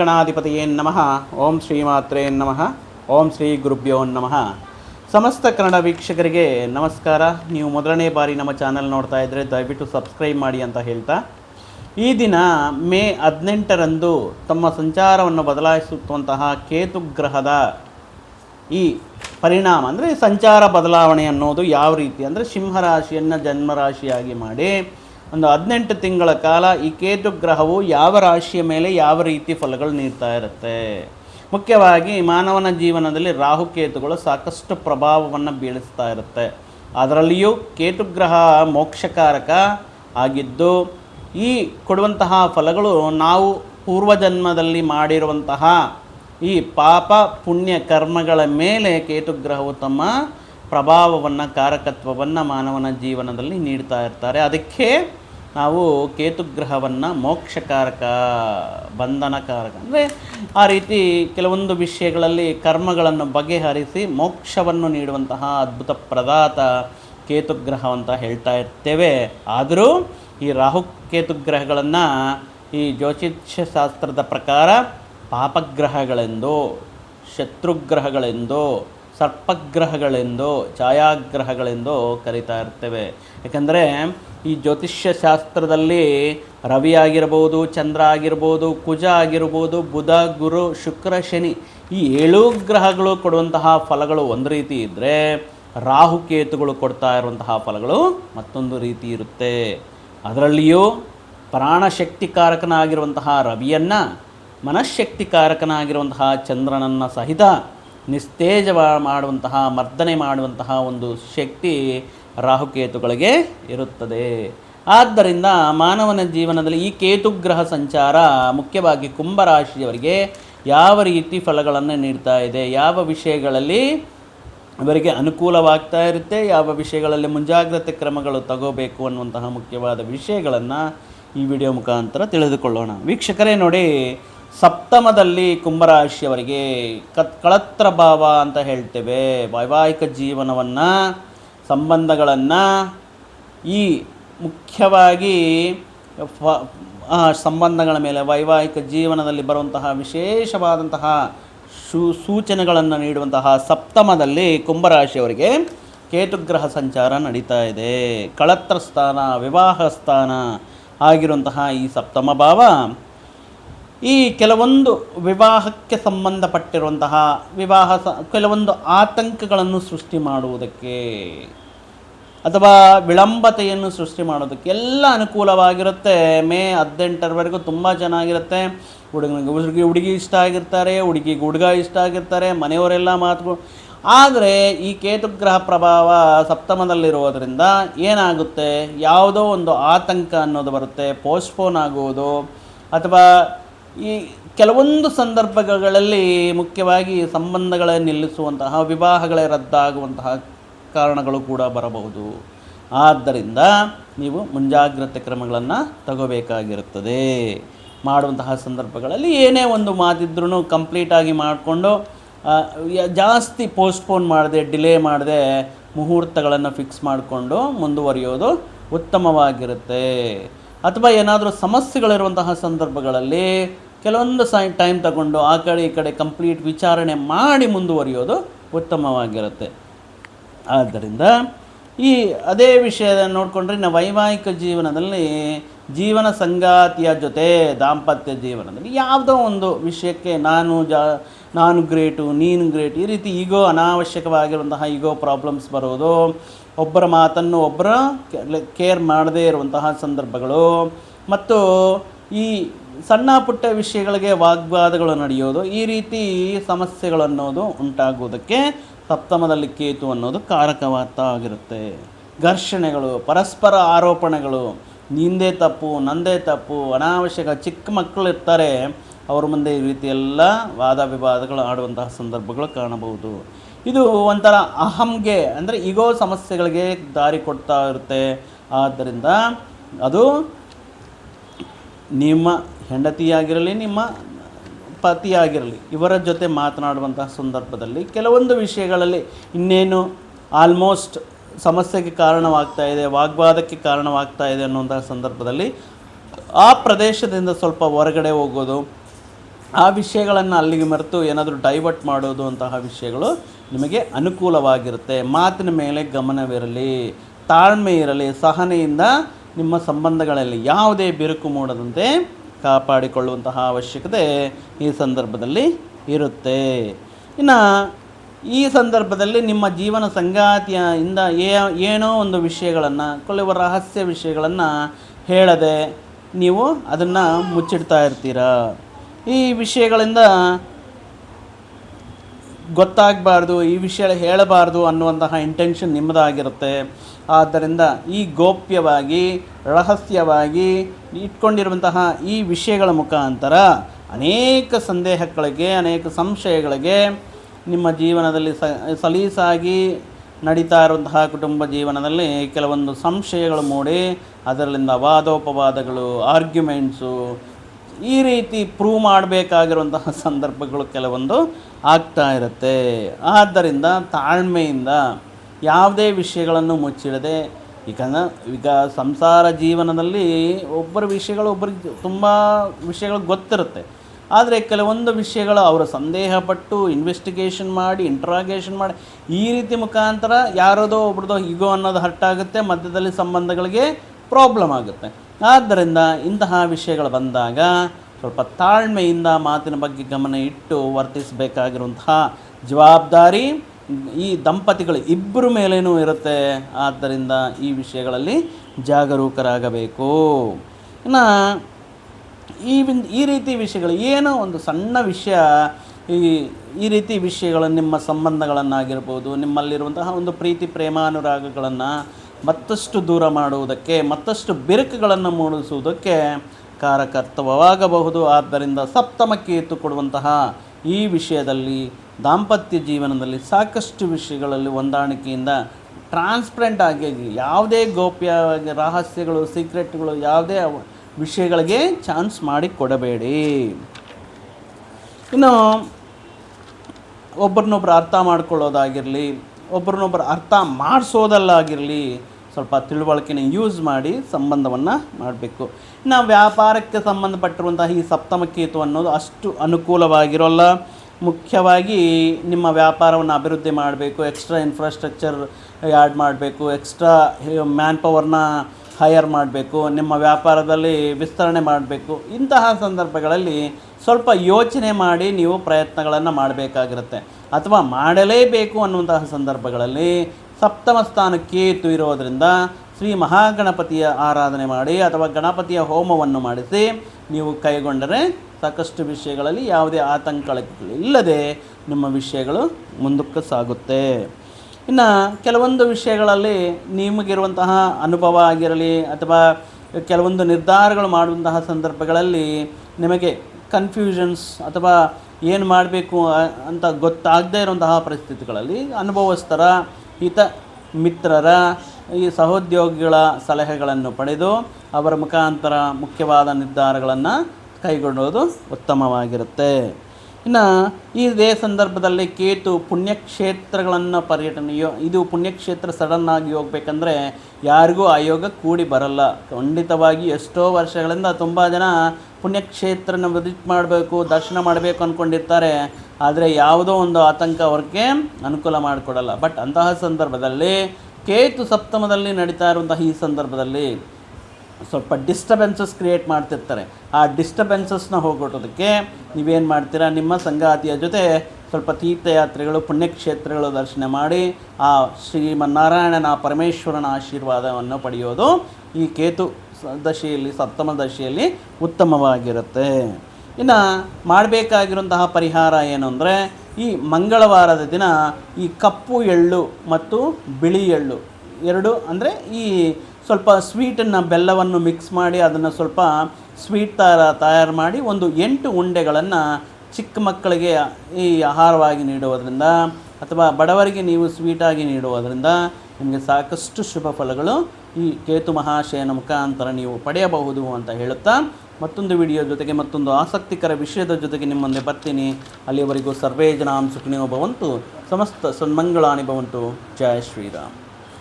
ಗಣಾಧಿಪತಿಯೇ ನಮಃ. ಓಂ ಶ್ರೀ ಮಾತ್ರೇ ನಮಃ. ಓಂ ಶ್ರೀ ಗುರುಭ್ಯೋ ನಮಃ. ಸಮಸ್ತ ಕನ್ನಡ ವೀಕ್ಷಕರಿಗೆ ನಮಸ್ಕಾರ. ನೀವು ಮೊದಲನೇ ಬಾರಿ ನಮ್ಮ ಚಾನಲ್ ನೋಡ್ತಾ ಇದ್ದರೆ ದಯವಿಟ್ಟು ಸಬ್ಸ್ಕ್ರೈಬ್ ಮಾಡಿ ಅಂತ ಹೇಳ್ತಾ. ಈ ದಿನ ಮೇ ಹದಿನೆಂಟರಂದು ತಮ್ಮ ಸಂಚಾರವನ್ನು ಬದಲಾಯಿಸುವಂತಹ ಕೇತು ಗ್ರಹದ ಈ ಪರಿಣಾಮ, ಅಂದರೆ ಸಂಚಾರ ಬದಲಾವಣೆ ಅನ್ನೋದು ಯಾವ ರೀತಿ ಅಂದರೆ ಸಿಂಹರಾಶಿಯನ್ನು ಜನ್ಮರಾಶಿಯಾಗಿ ಮಾಡಿ ಒಂದು ಹದಿನೆಂಟು ತಿಂಗಳ ಕಾಲ ಈ ಕೇತು ಗ್ರಹವು ಯಾವ ರಾಶಿಯ ಮೇಲೆ ಯಾವ ರೀತಿ ಫಲಗಳು ನೀಡ್ತಾ ಇರುತ್ತೆ? ಮುಖ್ಯವಾಗಿ ಮಾನವನ ಜೀವನದಲ್ಲಿ ರಾಹುಕೇತುಗಳು ಸಾಕಷ್ಟು ಪ್ರಭಾವವನ್ನು ಬೀಳಿಸ್ತಾ ಇರುತ್ತೆ. ಅದರಲ್ಲಿಯೂ ಕೇತುಗ್ರಹ ಮೋಕ್ಷಕಾರಕ ಆಗಿದ್ದು, ಈ ಕೊಡುವಂತಹ ಫಲಗಳು ನಾವು ಪೂರ್ವಜನ್ಮದಲ್ಲಿ ಮಾಡಿರುವಂತಹ ಈ ಪಾಪ ಪುಣ್ಯ ಕರ್ಮಗಳ ಮೇಲೆ ಕೇತುಗ್ರಹವು ತಮ್ಮ ಪ್ರಭಾವವನ್ನು, ಕಾರಕತ್ವವನ್ನು ಮಾನವನ ಜೀವನದಲ್ಲಿ ನೀಡ್ತಾ ಇರ್ತಾರೆ. ಅದಕ್ಕೆ ನಾವು ಕೇತುಗ್ರಹವನ್ನು ಮೋಕ್ಷಕಾರಕ, ಬಂಧನಕಾರಕ ಅಂದರೆ ಆ ರೀತಿ ಕೆಲವೊಂದು ವಿಷಯಗಳಲ್ಲಿ ಕರ್ಮಗಳನ್ನು ಬಗೆಹರಿಸಿ ಮೋಕ್ಷವನ್ನು ನೀಡುವಂತಹ ಅದ್ಭುತ ಪ್ರದಾತ ಕೇತುಗ್ರಹ ಅಂತ ಹೇಳ್ತಾ ಇರ್ತೇವೆ. ಆದರೂ ಈ ರಾಹು ಕೇತುಗ್ರಹಗಳನ್ನು ಈ ಜ್ಯೋತಿಷ್ಯ ಶಾಸ್ತ್ರದ ಪ್ರಕಾರ ಪಾಪಗ್ರಹಗಳೆಂದು, ಶತ್ರುಗ್ರಹಗಳೆಂದು ಸರ್ಪಗ್ರಹಗಳೆಂದು, ಛಾಯಾಗ್ರಹಗಳೆಂದು ಕರೀತಾ ಇರ್ತೇವೆ. ಯಾಕಂದರೆ ಈ ಜ್ಯೋತಿಷ್ಯ ಶಾಸ್ತ್ರದಲ್ಲಿ ರವಿ ಆಗಿರ್ಬೋದು, ಚಂದ್ರ ಆಗಿರ್ಬೋದು, ಕುಜ ಆಗಿರ್ಬೋದು, ಬುಧ, ಗುರು, ಶುಕ್ರ, ಶನಿ ಈ ಏಳು ಗ್ರಹಗಳು ಕೊಡುವಂತಹ ಫಲಗಳು ಒಂದು ರೀತಿ ಇದ್ದರೆ ರಾಹುಕೇತುಗಳು ಕೊಡ್ತಾ ಇರುವಂತಹ ಫಲಗಳು ಮತ್ತೊಂದು ರೀತಿ ಇರುತ್ತೆ. ಅದರಲ್ಲಿಯೂ ಪ್ರಾಣಶಕ್ತಿಕಾರಕನಾಗಿರುವಂತಹ ರವಿಯನ್ನು, ಮನಃಶಕ್ತಿಕಾರಕನಾಗಿರುವಂತಹ ಚಂದ್ರನನ್ನು ಸಹಿತ ನಿಸ್ತೇಜ ಮಾಡುವಂತಹ ಮರ್ದನೆ ಮಾಡುವಂತಹ ಒಂದು ಶಕ್ತಿ ರಾಹುಕೇತುಗಳಿಗೆ ಇರುತ್ತದೆ. ಆದ್ದರಿಂದ ಮಾನವನ ಜೀವನದಲ್ಲಿ ಈ ಕೇತುಗ್ರಹ ಸಂಚಾರ ಮುಖ್ಯವಾಗಿ ಕುಂಭರಾಶಿಯವರಿಗೆ ಯಾವ ರೀತಿ ಫಲಗಳನ್ನು ನೀಡ್ತಾ ಇದೆ, ಯಾವ ವಿಷಯಗಳಲ್ಲಿ ಅವರಿಗೆ ಅನುಕೂಲವಾಗ್ತಾ ಇರುತ್ತೆ, ಯಾವ ವಿಷಯಗಳಲ್ಲಿ ಮುಂಜಾಗ್ರತೆ ಕ್ರಮಗಳು ತಗೋಬೇಕು ಅನ್ನುವಂತಹ ಮುಖ್ಯವಾದ ವಿಷಯಗಳನ್ನು ಈ ವಿಡಿಯೋ ಮುಖಾಂತರ ತಿಳಿದುಕೊಳ್ಳೋಣ. ವೀಕ್ಷಕರೇ ನೋಡಿ ಸಪ್ತಮದಲ್ಲಿ ಕುಂಭರಾಶಿಯವರಿಗೆ ಕತ್ ಕಳತ್ರ ಭಾವ ಅಂತ ಹೇಳ್ತೇವೆ. ವೈವಾಹಿಕ ಜೀವನವನ್ನು, ಸಂಬಂಧಗಳನ್ನು, ಈ ಮುಖ್ಯವಾಗಿ ಸಂಬಂಧಗಳ ಮೇಲೆ, ವೈವಾಹಿಕ ಜೀವನದಲ್ಲಿ ಬರುವಂತಹ ವಿಶೇಷವಾದಂತಹ ಶೂ ಸೂಚನೆಗಳನ್ನು ನೀಡುವಂತಹ ಸಪ್ತಮದಲ್ಲಿ ಕುಂಭರಾಶಿಯವರಿಗೆ ಕೇತುಗ್ರಹ ಸಂಚಾರ ನಡೀತಾ ಇದೆ. ಕಳತ್ರ ಸ್ಥಾನ, ವಿವಾಹ ಸ್ಥಾನ ಆಗಿರುವಂತಹ ಈ ಸಪ್ತಮ ಭಾವ. ಈ ಕೆಲವೊಂದು ವಿವಾಹಕ್ಕೆ ಸಂಬಂಧಪಟ್ಟಿರುವಂತಹ ವಿವಾಹ ಸ, ಕೆಲವೊಂದು ಆತಂಕಗಳನ್ನು ಸೃಷ್ಟಿ ಮಾಡುವುದಕ್ಕೆ ಅಥವಾ ವಿಳಂಬತೆಯನ್ನು ಸೃಷ್ಟಿ ಮಾಡೋದಕ್ಕೆ ಎಲ್ಲ ಅನುಕೂಲವಾಗಿರುತ್ತೆ. ಮೇ ಹದಿನೆಂಟರವರೆಗೂ ತುಂಬ ಚೆನ್ನಾಗಿರುತ್ತೆ. ಹುಡುಗನಿಗೆ ಹುಡುಗಿ ಹುಡುಗಿ ಇಷ್ಟ ಆಗಿರ್ತಾರೆ, ಹುಡುಗಿಗೆ ಹುಡುಗ ಇಷ್ಟ ಆಗಿರ್ತಾರೆ, ಮನೆಯವರೆಲ್ಲ ಮಾತುಗಳು ಆದರೆ ಈ ಕೇತುಗ್ರಹ ಪ್ರಭಾವ ಸಪ್ತಮದಲ್ಲಿರೋದರಿಂದ ಏನಾಗುತ್ತೆ? ಯಾವುದೋ ಒಂದು ಆತಂಕ ಅನ್ನೋದು ಬರುತ್ತೆ, ಪೋಸ್ಟ್ಪೋನ್ ಆಗುವುದು ಅಥವಾ ಈ ಕೆಲವೊಂದು ಸಂದರ್ಭಗಳಲ್ಲಿ ಮುಖ್ಯವಾಗಿ ಸಂಬಂಧಗಳ ನಿಲ್ಲಿಸುವಂತಹ, ವಿವಾಹಗಳೇ ರದ್ದಾಗುವಂತಹ ಕಾರಣಗಳು ಕೂಡ ಬರಬಹುದು. ಆದ್ದರಿಂದ ನೀವು ಮುಂಜಾಗ್ರತೆ ಕ್ರಮಗಳನ್ನು ತಗೋಬೇಕಾಗಿರುತ್ತದೆ. ಮಾಡುವಂತಹ ಸಂದರ್ಭಗಳಲ್ಲಿ ಏನೇ ಒಂದು ಮಾತಿದ್ರೂ ಕಂಪ್ಲೀಟಾಗಿ ಮಾಡಿಕೊಂಡು ಜಾಸ್ತಿ ಪೋಸ್ಟ್ಪೋನ್ ಮಾಡದೆ, ಡಿಲೇ ಮಾಡದೆ ಮುಹೂರ್ತಗಳನ್ನು ಫಿಕ್ಸ್ ಮಾಡಿಕೊಂಡು ಮುಂದುವರಿಯೋದು ಉತ್ತಮವಾಗಿರುತ್ತೆ. ಅಥವಾ ಏನಾದರೂ ಸಮಸ್ಯೆಗಳಿರುವಂತಹ ಸಂದರ್ಭಗಳಲ್ಲಿ ಕೆಲವೊಂದು ಸೈ ಟೈಮ್ ತಗೊಂಡು ಆ ಕಡೆ ಈ ಕಡೆ ಕಂಪ್ಲೀಟ್ ವಿಚಾರಣೆ ಮಾಡಿ ಮುಂದುವರಿಯೋದು ಉತ್ತಮವಾಗಿರುತ್ತೆ. ಆದ್ದರಿಂದ ಈ ಅದೇ ವಿಷಯ ನೋಡಿಕೊಂಡ್ರೆ ನಾವು ವೈವಾಹಿಕ ಜೀವನದಲ್ಲಿ ಜೀವನ ಸಂಗಾತಿಯ ಜೊತೆ ದಾಂಪತ್ಯ ಜೀವನದಲ್ಲಿ ಯಾವುದೋ ಒಂದು ವಿಷಯಕ್ಕೆ ನಾನು ಜಾ, ನಾನು ಗ್ರೇಟು ನೀನು ಗ್ರೇಟ್ ಈ ರೀತಿ ಈಗೋ ಅನಾವಶ್ಯಕವಾಗಿರುವಂತಹ ಈಗೋ ಪ್ರಾಬ್ಲಮ್ಸ್ ಬರೋದು ಒಬ್ಬರ ಮಾತನ್ನು ಒಬ್ಬರ ಕೇರ್ ಮಾಡದೇ ಇರುವಂತಹ ಸಂದರ್ಭಗಳು. ಮತ್ತು ಈ ಸಣ್ಣ ಪುಟ್ಟ ವಿಷಯಗಳಿಗೆ ವಾಗ್ವಾದಗಳು ನಡೆಯೋದು, ಈ ರೀತಿ ಸಮಸ್ಯೆಗಳು ಅನ್ನೋದು ಉಂಟಾಗುವುದಕ್ಕೆ ಸಪ್ತಮದಲ್ಲಿ ಕೇತು ಅನ್ನೋದು ಕಾರಕವಾಗ್ತಾ ಆಗಿರುತ್ತೆ. ಘರ್ಷಣೆಗಳು, ಪರಸ್ಪರ ಆರೋಪಣೆಗಳು, ನಿಂದೇ ತಪ್ಪು, ನಂದೇ ತಪ್ಪು, ಅನಾವಶ್ಯಕ ಚಿಕ್ಕ ಮಕ್ಕಳು ಇರ್ತಾರೆ, ಅವ್ರ ಮುಂದೆ ಈ ರೀತಿಯೆಲ್ಲ ವಾದ ವಿವಾದಗಳು ಆಡುವಂತಹ ಸಂದರ್ಭಗಳು ಕಾಣಬಹುದು. ಇದು ಒಂಥರ ಅಹಂಗೆ, ಅಂದರೆ ಈಗೋ ಸಮಸ್ಯೆಗಳಿಗೆ ದಾರಿ ಕೊಡ್ತಾ ಇರುತ್ತೆ. ಆದ್ದರಿಂದ ಅದು ನಿಮ್ಮ ಹೆಂಡತಿಯಾಗಿರಲಿ, ನಿಮ್ಮ ಪತಿಯಾಗಿರಲಿ, ಇವರ ಜೊತೆ ಮಾತನಾಡುವಂತಹ ಸಂದರ್ಭದಲ್ಲಿ ಕೆಲವೊಂದು ವಿಷಯಗಳಲ್ಲಿ ಇನ್ನೇನು ಆಲ್ಮೋಸ್ಟ್ ಸಮಸ್ಯೆಗೆ ಕಾರಣವಾಗ್ತಾ ಇದೆ, ವಾಗ್ವಾದಕ್ಕೆ ಕಾರಣವಾಗ್ತಾ ಇದೆ ಅನ್ನುವಂತಹ ಸಂದರ್ಭದಲ್ಲಿ ಆ ಪ್ರದೇಶದಿಂದ ಸ್ವಲ್ಪ ಹೊರಗಡೆ ಹೋಗೋದು ಆ ವಿಷಯಗಳನ್ನು ಅಲ್ಲಿಗೆ ಮರೆತು ಏನಾದರೂ ಡೈವರ್ಟ್ ಮಾಡೋದು ಅಂತಹ ವಿಷಯಗಳು ನಿಮಗೆ ಅನುಕೂಲವಾಗಿರುತ್ತೆ. ಮಾತಿನ ಮೇಲೆ ಗಮನವಿರಲಿ, ತಾಳ್ಮೆ ಇರಲಿ, ಸಹನೆಯಿಂದ ನಿಮ್ಮ ಸಂಬಂಧಗಳಲ್ಲಿ ಯಾವುದೇ ಬಿರುಕು ಮೂಡದಂತೆ ಕಾಪಾಡಿಕೊಳ್ಳುವಂತಹ ಅವಶ್ಯಕತೆ ಈ ಸಂದರ್ಭದಲ್ಲಿ ಇರುತ್ತೆ. ಇನ್ನು ಈ ಸಂದರ್ಭದಲ್ಲಿ ನಿಮ್ಮ ಜೀವನ ಸಂಗಾತಿಯಿಂದ ಏನೋ ಒಂದು ವಿಷಯಗಳನ್ನು ಕೆಲವು ರಹಸ್ಯ ವಿಷಯಗಳನ್ನು ಹೇಳದೆ ನೀವು ಅದನ್ನು ಮುಚ್ಚಿಡ್ತಾ ಇರ್ತೀರ? ಈ ವಿಷಯಗಳಿಂದ ಗೊತ್ತಾಗಬಾರ್ದು, ಈ ವಿಷಯ ಹೇಳಬಾರ್ದು ಅನ್ನುವಂತಹ ಇಂಟೆನ್ಷನ್ ನಿಮ್ಮದಾಗಿರುತ್ತೆ. ಆದ್ದರಿಂದ ಈ ಗೋಪ್ಯವಾಗಿ, ರಹಸ್ಯವಾಗಿ ಇಟ್ಕೊಂಡಿರುವಂತಹ ಈ ವಿಷಯಗಳ ಮುಖಾಂತರ ಅನೇಕ ಸಂದೇಹಗಳಿಗೆ, ಅನೇಕ ಸಂಶಯಗಳಿಗೆ ನಿಮ್ಮ ಜೀವನದಲ್ಲಿ ಸಲೀಸಾಗಿ ನಡೀತಾ ಇರುವಂತಹ ಕುಟುಂಬ ಜೀವನದಲ್ಲಿ ಕೆಲವೊಂದು ಸಂಶಯಗಳು ಮೂಡಿ, ಅದರಲ್ಲಿಂದ ವಾದೋಪವಾದಗಳು ಆರ್ಗ್ಯುಮೆಂಟ್ಸು ಈ ರೀತಿ ಪ್ರೂವ್ ಮಾಡಬೇಕಾಗಿರುವಂತಹ ಸಂದರ್ಭಗಳು ಕೆಲವೊಂದು ಆಗ್ತಾ ಇರುತ್ತೆ. ಆದ್ದರಿಂದ ತಾಳ್ಮೆಯಿಂದ ಯಾವುದೇ ವಿಷಯಗಳನ್ನು ಮುಚ್ಚಿಡದೆ, ಈಗ ಈಗ ಸಂಸಾರ ಜೀವನದಲ್ಲಿ ಒಬ್ಬರ ವಿಷಯಗಳು ಒಬ್ಬರಿಗೆ ತುಂಬ ವಿಷಯಗಳು ಗೊತ್ತಿರುತ್ತೆ. ಆದರೆ ಕೆಲವೊಂದು ವಿಷಯಗಳು ಅವರ ಸಂದೇಹಪಟ್ಟು ಇನ್ವೆಸ್ಟಿಗೇಷನ್ ಮಾಡಿ ಇಂಟ್ರಾಗೇಷನ್ ಮಾಡಿ, ಈ ರೀತಿ ಮುಖಾಂತರ ಯಾರದೋ ಒಬ್ರದೋ ಈಗೋ ಅನ್ನೋದು ಹರ್ಟಾಗುತ್ತೆ ಮಧ್ಯದಲ್ಲಿ ಸಂಬಂಧಗಳಿಗೆ ಪ್ರಾಬ್ಲಮ್ ಆಗುತ್ತೆ. ಆದ್ದರಿಂದ ಇಂತಹ ವಿಷಯಗಳು ಬಂದಾಗ ಸ್ವಲ್ಪ ತಾಳ್ಮೆಯಿಂದ ಮಾತಿನ ಬಗ್ಗೆ ಗಮನ ಇಟ್ಟು ವರ್ತಿಸಬೇಕಾಗಿರುವಂತಹ ಜವಾಬ್ದಾರಿ, ಈ ದಂಪತಿಗಳು ಇಬ್ಬರ ಮೇಲೇನೂ ಇರುತ್ತೆ. ಆದ್ದರಿಂದ ಈ ವಿಷಯಗಳಲ್ಲಿ ಜಾಗರೂಕರಾಗಬೇಕು. ಇನ್ನು ಈ ಈ ರೀತಿ ವಿಷಯಗಳು ಏನೋ ಒಂದು ಸಣ್ಣ ವಿಷಯ, ಈ ಈ ರೀತಿ ವಿಷಯಗಳು ನಿಮ್ಮ ಸಂಬಂಧಗಳನ್ನಾಗಿರ್ಬೋದು, ನಿಮ್ಮಲ್ಲಿರುವಂತಹ ಒಂದು ಪ್ರೀತಿ, ಪ್ರೇಮಾನುರಾಗಗಳನ್ನು ಮತ್ತಷ್ಟು ದೂರ ಮಾಡುವುದಕ್ಕೆ, ಮತ್ತಷ್ಟು ಬಿರುಕುಗಳನ್ನು ಮೂಡಿಸುವುದಕ್ಕೆ ಕಾರಕರ್ತವಾಗಬಹುದು ಆದ್ದರಿಂದ ಸಪ್ತಮಕ್ಕೆ ಎತ್ತು ಕೊಡುವಂತಹ ಈ ವಿಷಯದಲ್ಲಿ, ದಾಂಪತ್ಯ ಜೀವನದಲ್ಲಿ ಸಾಕಷ್ಟು ವಿಷಯಗಳಲ್ಲಿ ಹೊಂದಾಣಿಕೆಯಿಂದ ಟ್ರಾನ್ಸ್ಪರೆಂಟ್ ಆಗಿ, ಯಾವುದೇ ಗೋಪ್ಯ ರಹಸ್ಯಗಳು ಸೀಕ್ರೆಟ್ಗಳು ಯಾವುದೇ ವಿಷಯಗಳಿಗೆ ಚಾನ್ಸ್ ಮಾಡಿ ಕೊಡಬೇಡಿ. ಇನ್ನು, ಒಬ್ಬರನ್ನೊಬ್ರು ಅರ್ಥ ಮಾಡ್ಕೊಳ್ಳೋದಾಗಿರಲಿ ಒಬ್ಬರನ್ನೊಬ್ಬರು ಅರ್ಥ ಮಾಡಿಸೋದಲ್ಲಾಗಿರಲಿ ಸ್ವಲ್ಪ ತಿಳುವಳಿಕೆನ ಯೂಸ್ ಮಾಡಿ ಸಂಬಂಧವನ್ನು ಮಾಡಬೇಕು. ಇನ್ನು ವ್ಯಾಪಾರಕ್ಕೆ ಸಂಬಂಧಪಟ್ಟಿರುವಂತಹ ಈ ಸಪ್ತಮ ಕೇತು ಅನ್ನೋದು ಅಷ್ಟು ಅನುಕೂಲವಾಗಿರೋಲ್ಲ. ಮುಖ್ಯವಾಗಿ ನಿಮ್ಮ ವ್ಯಾಪಾರವನ್ನು ಅಭಿವೃದ್ಧಿ ಮಾಡಬೇಕು ಎಕ್ಸ್ಟ್ರಾ ಇನ್ಫ್ರಾಸ್ಟ್ರಕ್ಚರ್ ಆ್ಯಡ್ ಮಾಡಬೇಕು ಎಕ್ಸ್ಟ್ರಾ ಮ್ಯಾನ್ ಪವರ್ನ ಹೈಯರ್ ಮಾಡಬೇಕು, ನಿಮ್ಮ ವ್ಯಾಪಾರದಲ್ಲಿ ವಿಸ್ತರಣೆ ಮಾಡಬೇಕು, ಇಂತಹ ಸಂದರ್ಭಗಳಲ್ಲಿ ಸ್ವಲ್ಪ ಯೋಚನೆ ಮಾಡಿ ನೀವು ಪ್ರಯತ್ನಗಳನ್ನು ಮಾಡಬೇಕಾಗಿರುತ್ತೆ. ಅಥವಾ ಮಾಡಲೇಬೇಕು ಅನ್ನುವಂತಹ ಸಂದರ್ಭಗಳಲ್ಲಿ ಸಪ್ತಮ ಕೇತು ಇರೋದರಿಂದ ಶ್ರೀ ಮಹಾಗಣಪತಿಯ ಆರಾಧನೆ ಮಾಡಿ ಅಥವಾ ಗಣಪತಿಯ ಹೋಮವನ್ನು ಮಾಡಿಸಿ ನೀವು ಕೈಗೊಂಡರೆ ಸಾಕಷ್ಟು ವಿಷಯಗಳಲ್ಲಿ ಯಾವುದೇ ಆತಂಕಗಳಿಲ್ಲದೆ ನಿಮ್ಮ ವಿಷಯಗಳು ಮುಂದಕ್ಕೆ ಸಾಗುತ್ತೆ. ಇನ್ನು ಕೆಲವೊಂದು ವಿಷಯಗಳಲ್ಲಿ ನಿಮಗಿರುವಂತಹ ಅನುಭವ ಆಗಿರಲಿ ಅಥವಾ ಕೆಲವೊಂದು ನಿರ್ಧಾರಗಳು ಮಾಡುವಂತಹ ಸಂದರ್ಭಗಳಲ್ಲಿ ನಿಮಗೆ ಕನ್ಫ್ಯೂಷನ್ಸ್ ಅಥವಾ ಏನು ಮಾಡಬೇಕು ಅಂತ ಗೊತ್ತಾಗದೇ ಇರುವಂತಹ ಪರಿಸ್ಥಿತಿಗಳಲ್ಲಿ ಅನುಭವಸ್ಥರ, ಹಿತ ಮಿತ್ರರ, ಈ ಸಹೋದ್ಯೋಗಿಗಳ ಸಲಹೆಗಳನ್ನು ಪಡೆದು ಅವರ ಮುಖಾಂತರ ಮುಖ್ಯವಾದ ನಿರ್ಧಾರಗಳನ್ನು ಕೈಗೊಳ್ಳೋದು ಉತ್ತಮವಾಗಿರುತ್ತೆ. ಇನ್ನು ಇದೇ ಸಂದರ್ಭದಲ್ಲಿ ಕೇತು ಪುಣ್ಯಕ್ಷೇತ್ರಗಳನ್ನು ಪರ್ಯಟನೆಯೋ, ಇದು ಪುಣ್ಯಕ್ಷೇತ್ರ ಸಡನ್ ಆಗಿ ಹೋಗ್ಬೇಕಂದ್ರೆ ಯಾರಿಗೂ ಆ ಯೋಗ ಕೂಡಿ ಬರಲ್ಲ. ಖಂಡಿತವಾಗಿ ಎಷ್ಟೋ ವರ್ಷಗಳಿಂದ ತುಂಬ ಜನ ಪುಣ್ಯಕ್ಷೇತ್ರನ ವಿಸಿಟ್ ಮಾಡಬೇಕು, ದರ್ಶನ ಮಾಡಬೇಕು ಅಂದ್ಕೊಂಡಿರ್ತಾರೆ ಆದರೆ ಯಾವುದೋ ಒಂದು ಆತಂಕ ಅವ್ರಿಗೆ ಅನುಕೂಲ ಮಾಡಿಕೊಡಲ್ಲ. ಬಟ್ ಅಂತಹ ಸಂದರ್ಭದಲ್ಲಿ ಕೇತು ಸಪ್ತಮದಲ್ಲಿ ನಡೀತಾ ಇರುವಂತಹ ಈ ಸಂದರ್ಭದಲ್ಲಿ ಸ್ವಲ್ಪ ಡಿಸ್ಟರ್ಬೆನ್ಸಸ್ ಕ್ರಿಯೇಟ್ ಮಾಡ್ತಿರ್ತಾರೆ. ಆ ಡಿಸ್ಟಬೆನ್ಸಸ್ನ ಹೋಗೊಟ್ಟೋದಕ್ಕೆ ನೀವೇನು ಮಾಡ್ತೀರಾ? ನಿಮ್ಮ ಸಂಗಾತಿಯ ಜೊತೆ ಸ್ವಲ್ಪ ತೀರ್ಥಯಾತ್ರೆಗಳು, ಪುಣ್ಯಕ್ಷೇತ್ರಗಳು ದರ್ಶನ ಮಾಡಿ, ಆ ಶ್ರೀಮನ್ನಾರಾಯಣನ, ಪರಮೇಶ್ವರನ ಆಶೀರ್ವಾದವನ್ನು ಪಡೆಯೋದು ಈ ಕೇತು ದಶೆಯಲ್ಲಿ ಸಪ್ತಮ ದಶೆಯಲ್ಲಿ ಉತ್ತಮವಾಗಿರುತ್ತೆ. ಇನ್ನು ಮಾಡಬೇಕಾಗಿರುವಂತಹ ಪರಿಹಾರ ಏನು ಅಂದರೆ, ಈ ಮಂಗಳವಾರದ ದಿನ ಈ ಕಪ್ಪು ಎಳ್ಳು ಮತ್ತು ಬಿಳಿ ಎಳ್ಳು ಎರಡು ಅಂದರೆ ಈ ಸ್ವಲ್ಪ ಸ್ವೀಟನ್ನು ಬೆಲ್ಲವನ್ನು ಮಿಕ್ಸ್ ಮಾಡಿ ಅದನ್ನು ಸ್ವಲ್ಪ ಸ್ವೀಟ್ ಥರ ತಯಾರು ಮಾಡಿ ಒಂದು ಎಂಟು ಉಂಡೆಗಳನ್ನು ಚಿಕ್ಕ ಮಕ್ಕಳಿಗೆ ಈ ಆಹಾರವಾಗಿ ನೀಡುವುದರಿಂದ ಅಥವಾ ಬಡವರಿಗೆ ನೀವು ಸ್ವೀಟಾಗಿ ನೀಡುವುದರಿಂದ ನಿಮಗೆ ಸಾಕಷ್ಟು ಶುಭ ಫಲಗಳು ಈ ಕೇತು ಮಹಾಶಯನ ಮುಖಾಂತರ ನೀವು ಪಡೆಯಬಹುದು ಅಂತ ಹೇಳುತ್ತಾ ಮತ್ತೊಂದು ವಿಡಿಯೋ ಜೊತೆಗೆ ಮತ್ತೊಂದು ಆಸಕ್ತಿಕರ ವಿಷಯದ ಜೊತೆಗೆ ನಿಮ್ಮೊಂದೆ ಬರ್ತೀನಿ. ಅಲ್ಲಿಯವರೆಗೂ ಸರ್ವೇ ಜನಾಂ ಸುಖಿನೋ ಭವಂತು. ಸಮಸ್ತ ಸನ್ಮಂಗಳಾನಿ ಭವಂತು. ಜಯ ಶ್ರೀರಾಮ್.